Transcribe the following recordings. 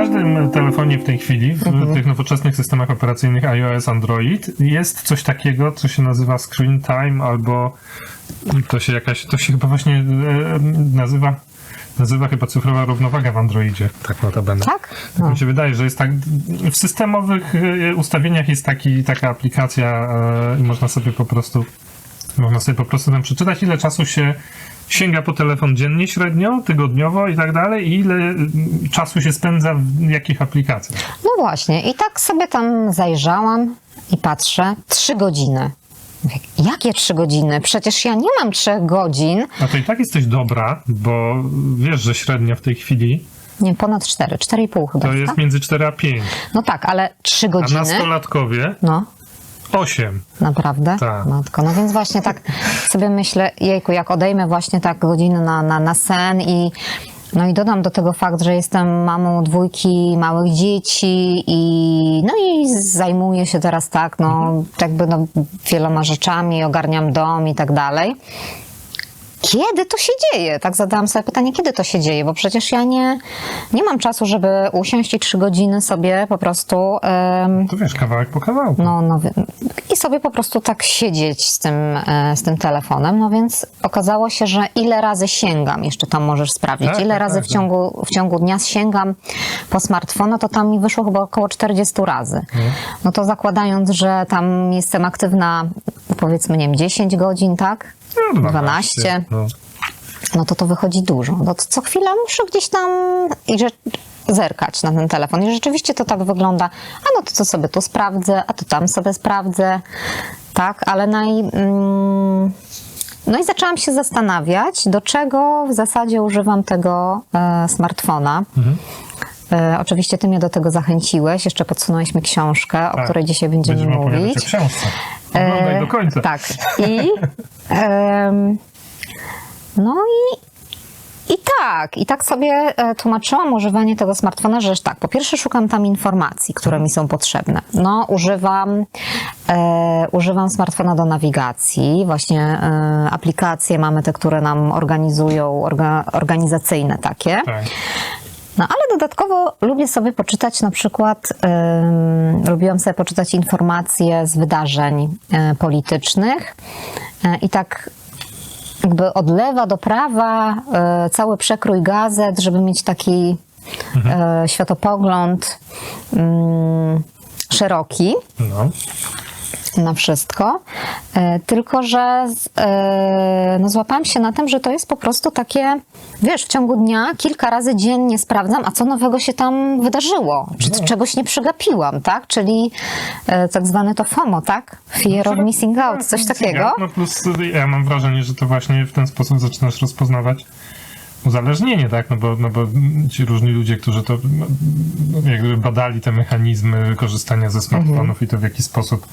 każdym telefonie w tej chwili, w tych nowoczesnych systemach operacyjnych iOS, Android, jest coś takiego, co się nazywa screen time, albo to się jakaś, to się chyba właśnie e, nazywa, nazywa chyba cyfrowa równowaga w Androidzie, tak notabene. Tak? Tak No. mi się wydaje, że jest tak. W systemowych e, ustawieniach jest taki, taka aplikacja e, i można sobie po prostu można sobie po prostu tam przeczytać, ile czasu się sięga po telefon dziennie średnio, tygodniowo i tak dalej, i ile mm, czasu się spędza w jakich aplikacjach. No właśnie, i tak sobie tam zajrzałam i patrzę. Trzy godziny. Jakie trzy godziny? Przecież ja nie mam trzech godzin. A to i tak jesteś dobra, bo wiesz, że średnia w tej chwili Nie, ponad cztery, cztery i pół chyba. to jest tak? między 4 a 5, No tak, ale trzy a godziny. nastolatkowie No, 8. naprawdę? Tak. Matko, no więc właśnie tak sobie myślę, jejku, jak odejmę właśnie tak godziny na, na, na sen i no i dodam do tego fakt, że jestem mamą dwójki małych dzieci i no i zajmuję się teraz tak, no jakby no, wieloma rzeczami, ogarniam dom i tak dalej. Kiedy to się dzieje? Tak zadałam sobie pytanie, kiedy to się dzieje, bo przecież ja nie, nie mam czasu, żeby usiąść i trzy godziny sobie po prostu em, To wiesz, kawałek po kawałku. no, no, i sobie po prostu tak siedzieć z tym, e, z tym telefonem. No więc okazało się, że ile razy sięgam, jeszcze tam możesz sprawdzić, Tak, ile tak, razy tak, w ciągu, w ciągu dnia sięgam po smartfona, to tam mi wyszło chyba około 40 razy. No to zakładając, że tam jestem aktywna powiedzmy, nie wiem, 10 godzin, tak? No, 12. No. no to to wychodzi dużo. No to co chwila muszę gdzieś tam i że zerkać na ten telefon. I rzeczywiście to tak wygląda. A no to co sobie tu sprawdzę, a to tam sobie sprawdzę. Tak, ale naj... Mm, no i zaczęłam się zastanawiać, do czego w zasadzie używam tego e, smartfona. E, oczywiście ty mnie do tego zachęciłeś, jeszcze podsunąłeś mi książkę, o Tak. której dzisiaj będziemy, Będziemy mówić. Oglądaj E, do końca. Tak. I, em, no i, i tak, i tak sobie e, tłumaczyłam używanie tego smartfona, że tak, po pierwsze szukam tam informacji, które mi są potrzebne. No, używam, e, używam smartfona do nawigacji, właśnie e, aplikacje mamy te, które nam organizują, orga, organizacyjne takie. Tak. No ale dodatkowo lubię sobie poczytać na przykład, ym, lubiłam sobie poczytać informacje z wydarzeń e, politycznych e, i tak jakby od lewa do prawa e, cały przekrój gazet, żeby mieć taki e, światopogląd mm, szeroki No. Na wszystko. E, Tylko, że e, no, złapałam się na tym, że to jest po prostu takie, wiesz, w ciągu dnia kilka razy dziennie sprawdzam, a co nowego się tam wydarzyło, czy No. czegoś nie przegapiłam, tak? Czyli e, tak zwane to FOMO, tak? Fear of missing out, coś takiego. No plus ja mam wrażenie, że to właśnie w ten sposób zaczynasz rozpoznawać uzależnienie, tak? No bo, no bo ci różni ludzie, którzy to no, no, jakby badali te mechanizmy korzystania ze smartfonów i to w jaki sposób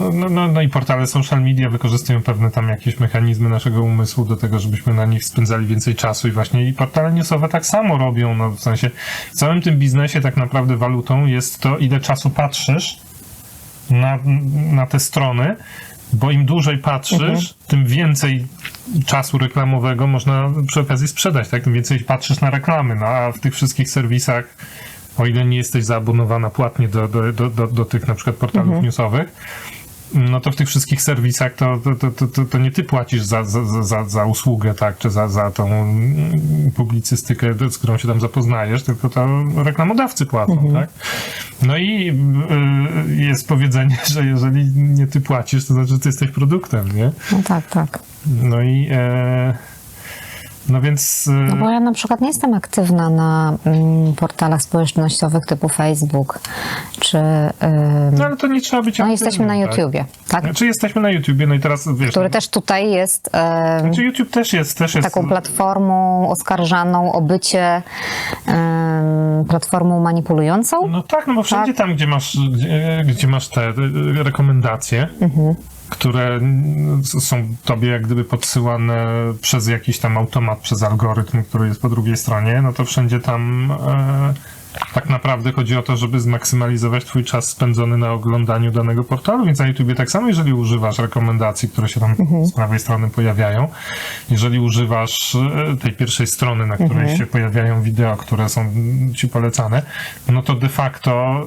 no, no, no i portale social media wykorzystują pewne tam jakieś mechanizmy naszego umysłu do tego, żebyśmy na nich spędzali więcej czasu i właśnie i portale newsowe tak samo robią, no w sensie w całym tym biznesie tak naprawdę walutą jest to, ile czasu patrzysz na, na te strony, bo im dłużej patrzysz, tym więcej czasu reklamowego można przy okazji sprzedać, tak? Tym więcej patrzysz na reklamy, no a w tych wszystkich serwisach, o ile nie jesteś zaabonowana płatnie do, do, do, do, do tych na przykład portalów newsowych, no to w tych wszystkich serwisach to, to, to, to, to, nie ty płacisz za, za, za, za usługę, tak, czy za, za tą publicystykę, z którą się tam zapoznajesz, tylko to reklamodawcy płacą, tak? No i y, jest powiedzenie, że jeżeli nie ty płacisz, to znaczy, że ty jesteś produktem, nie? No tak, tak. No i e, no więc e, No bo ja na przykład nie jestem aktywna na mm, portalach społecznościowych typu Facebook, czy... ym, no, ale to nie trzeba być no aktywnym, jesteśmy na tak? YouTubie, tak? Czy jesteśmy na YouTubie, no i teraz wiesz, Który no, też tutaj jest... ym, czy YouTube też jest, też jest taką platformą oskarżaną o bycie platformą manipulującą. No tak, no bo wszędzie tam, gdzie masz, gdzie, gdzie masz te e, rekomendacje, które są tobie jak gdyby podsyłane przez jakiś tam automat, przez algorytm, który jest po drugiej stronie, no to wszędzie tam e, tak naprawdę chodzi o to, żeby zmaksymalizować twój czas spędzony na oglądaniu danego portalu, więc na YouTubie tak samo, jeżeli używasz rekomendacji, które się tam z prawej strony pojawiają, jeżeli używasz e, tej pierwszej strony, na której się pojawiają wideo, które są ci polecane, no to de facto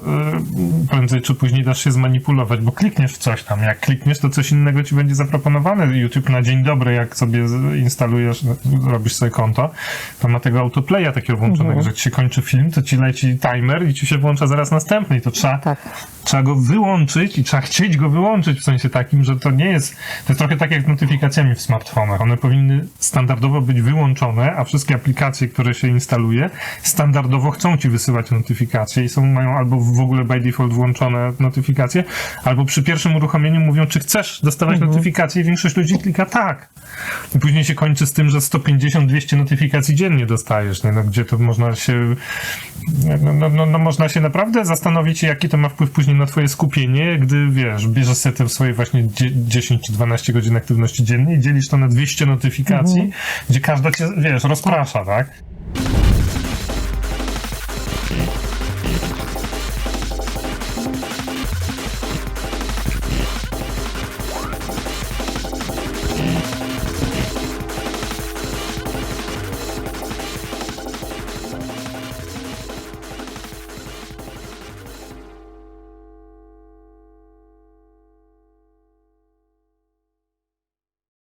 e, prędzej czy później dasz się zmanipulować, bo klikniesz w coś tam, jak klikniesz, to coś innego ci będzie zaproponowane. YouTube na dzień dobry, jak sobie instalujesz, robisz sobie konto, to ma tego autoplaya takiego włączonego, że jak ci się kończy film, to ci leci timer i ci się włącza zaraz następny i to trzeba, Tak. trzeba go wyłączyć i trzeba chcieć go wyłączyć w sensie takim, że to nie jest, to jest trochę tak jak z notyfikacjami w smartfonach. One powinny standardowo być wyłączone, a wszystkie aplikacje, które się instaluje, standardowo chcą ci wysyłać notyfikacje i są, mają albo w ogóle by default włączone notyfikacje, albo przy pierwszym uruchomieniu mówią, czy chcesz dostawać notyfikacje i większość ludzi klika tak. I później się kończy z tym, że 150-200 notyfikacji dziennie dostajesz, nie? No, gdzie to można się no, no, no, no można się naprawdę zastanowić, jaki to ma wpływ później na twoje skupienie, gdy wiesz, bierzesz sobie te swoje właśnie dzie- 10 czy 12 godzin aktywności dziennie i dzielisz to na 200 notyfikacji, gdzie każda cię, wiesz, rozprasza, tak?